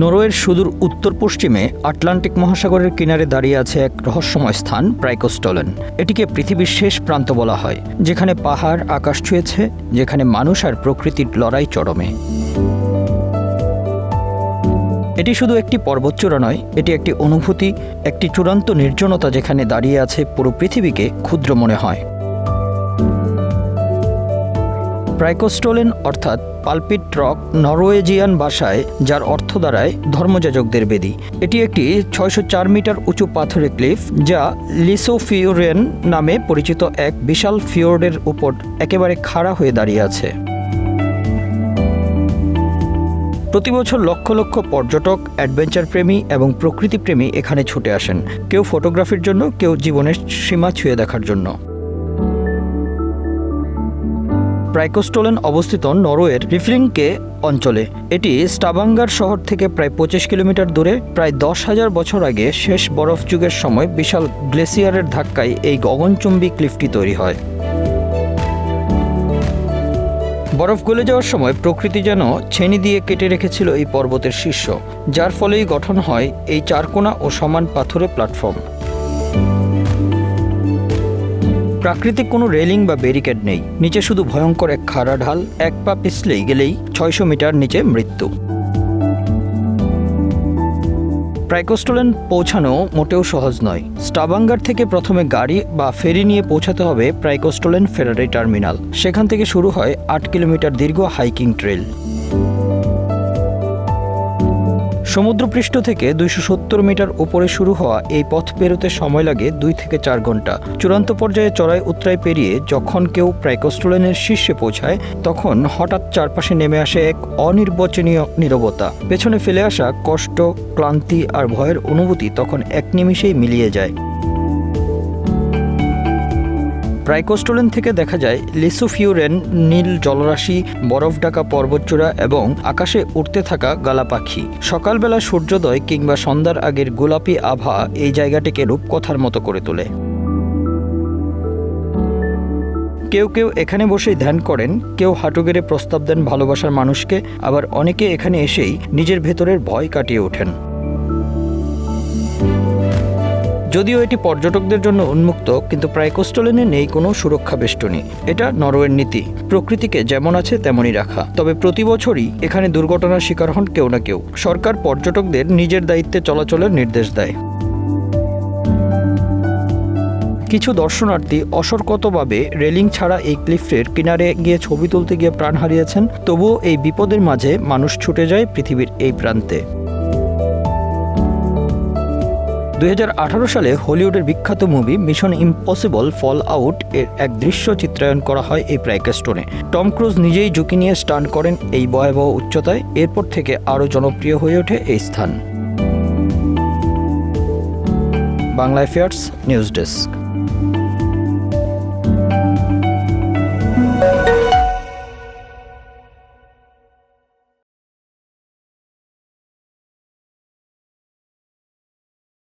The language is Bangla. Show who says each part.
Speaker 1: নরওয়ের সুদূর উত্তর পশ্চিমে আটলান্টিক মহাসাগরের কিনারে দাঁড়িয়ে আছে এক রহস্যময় স্থান প্রাইকোস্টলেন। এটিকে পৃথিবীর শেষ প্রান্ত বলা হয়, যেখানে পাহাড়, আকাশ ছুঁয়েছে, যেখানে মানুষ আর প্রকৃতির লড়াই চরমে। এটি শুধু একটি পর্বতচূড়া নয়, এটি একটি অনুভূতি, একটি চূড়ান্ত নির্জনতা যেখানে দাঁড়িয়ে আছে পুরো পৃথিবীকে ক্ষুদ্র মনে হয়। প্রাইকোস্টোলেন অর্থাৎ পালপিট রক নরওয়েজিয়ান ভাষায়, যার অর্থ দাঁড়ায় ধর্মযাজকদের বেদি। এটি একটি ছয়শো চার মিটার উঁচু পাথরের ক্লিফ, যা লিসোফিওরেন নামে পরিচিত এক বিশাল ফিওর্ডের উপর একেবারে খাড়া হয়ে দাঁড়িয়ে আছে। প্রতি বছর লক্ষ লক্ষ পর্যটক, অ্যাডভেঞ্চার প্রেমী এবং প্রকৃতি প্রেমী এখানে ছুটে আসেন, কেউ ফটোগ্রাফির জন্য, কেউ জীবনের সীমা ছুঁয়ে দেখার জন্য। প্রাইকোস্টোলেন অবস্থিত নরওয়ের রিফলিংকে অঞ্চলে। এটি স্টাবাঙ্গার শহর থেকে প্রায় পঁচিশ কিলোমিটার দূরে, প্রায় দশ হাজার বছর আগে শেষ বরফ যুগের সময় বিশাল গ্লেসিয়ারের ধাক্কায় এই গগনচুম্বী ক্লিফটি তৈরি হয়। বরফ গলে যাওয়ার সময় প্রকৃতি যেন ছেনি দিয়ে কেটে রেখেছিল এই পর্বতের শীর্ষ, যার ফলেই গঠন হয় এই চারকোনা ও সমান পাথুরে প্ল্যাটফর্ম। প্রাকৃতিক কোনো রেলিং বা ব্যারিকেড নেই। নিচে শুধু ভয়ঙ্কর এক খাড়া ঢাল, এক পা পিছলেই গেলেই ছয়শো মিটার নিচে মৃত্যু। প্রাইকোস্টোলেন পৌঁছানো মোটেও সহজ নয়। স্টাবাঙ্গার থেকে প্রথমে গাড়ি বা ফেরি নিয়ে পৌঁছাতে হবে প্রাইকোস্টোলেন ফেরারি টার্মিনাল। সেখান থেকে শুরু হয় আট কিলোমিটার দীর্ঘ হাইকিং ট্রেল। সমুদ্রপৃষ্ঠ থেকে দুইশো সত্তর মিটার উপরে শুরু হওয়া এই পথ পেরোতে সময় লাগে দুই থেকে চার ঘণ্টা। চূড়ান্ত পর্যায়ে চড়াই উত্তরায় পেরিয়ে যখন কেউ প্রাইকোস্টোলেনের শীর্ষে পৌঁছায়, তখন হঠাৎ চারপাশে নেমে আসে এক অনির্বচনীয় নিরবতা। পেছনে ফেলে আসা কষ্ট, ক্লান্তি আর ভয়ের অনুভূতি তখন এক নিমিষেই মিলিয়ে যায়। প্রাইকোস্টোলেন থেকে দেখা যায় লিসোফিউরেন, নীল জলরাশি, বরফ ঢাকা পর্বতচূড়া এবং আকাশে উড়তে থাকা গালা পাখি সকালবেলা সূর্যোদয় কিংবা সন্ধ্যার আগের গোলাপি আভা এই জায়গাটিকে রূপকথার মতো করে তোলে। কেউ কেউ এখানে বসেই ধ্যান করেন, কেউ হাঁটু গেড়ে প্রস্তাব দেন ভালোবাসার মানুষকে, আবার অনেকে এখানে এসেই নিজের ভেতরের ভয় কাটিয়ে ওঠেন। যদিও এটি পর্যটকদের জন্য উন্মুক্ত, কিন্তু প্রাইকোস্টোলেনে নেই কোনো সুরক্ষা বেষ্টনী এটা নরওয়ের নীতি। প্রকৃতিকে যেমন আছে তেমনই রাখা। তবে প্রতি বছরই এখানে দুর্ঘটনার শিকার হন কেউ না কেউ। সরকার পর্যটকদের নিজের দায়িত্বে চলাচলের নির্দেশ দেয়। কিছু দর্শনার্থী অসরকতভাবে রেলিং ছাড়া এই ক্লিফের কিনারে গিয়ে ছবি তুলতে গিয়ে প্রাণ হারিয়েছেন। তবুও এই বিপদের মাঝে মানুষ ছুটে যায় পৃথিবীর এই প্রান্তে। দুই হাজার আঠারো সালে হলিউডের বিখ্যাত movie Mission Impossible Fallout এর এক দৃশ্য চিত্রায়ন করা হয় এই প্রাইকেস্টোনে টম ক্রুজ নিজেই ঝুঁকি নিয়ে স্টান্ট করেন এই ভয়াবহ উচ্চতায়, এরপর থেকে আরও জনপ্রিয় হয়ে ওঠে এই স্থান। Bangla Affairs News Desk.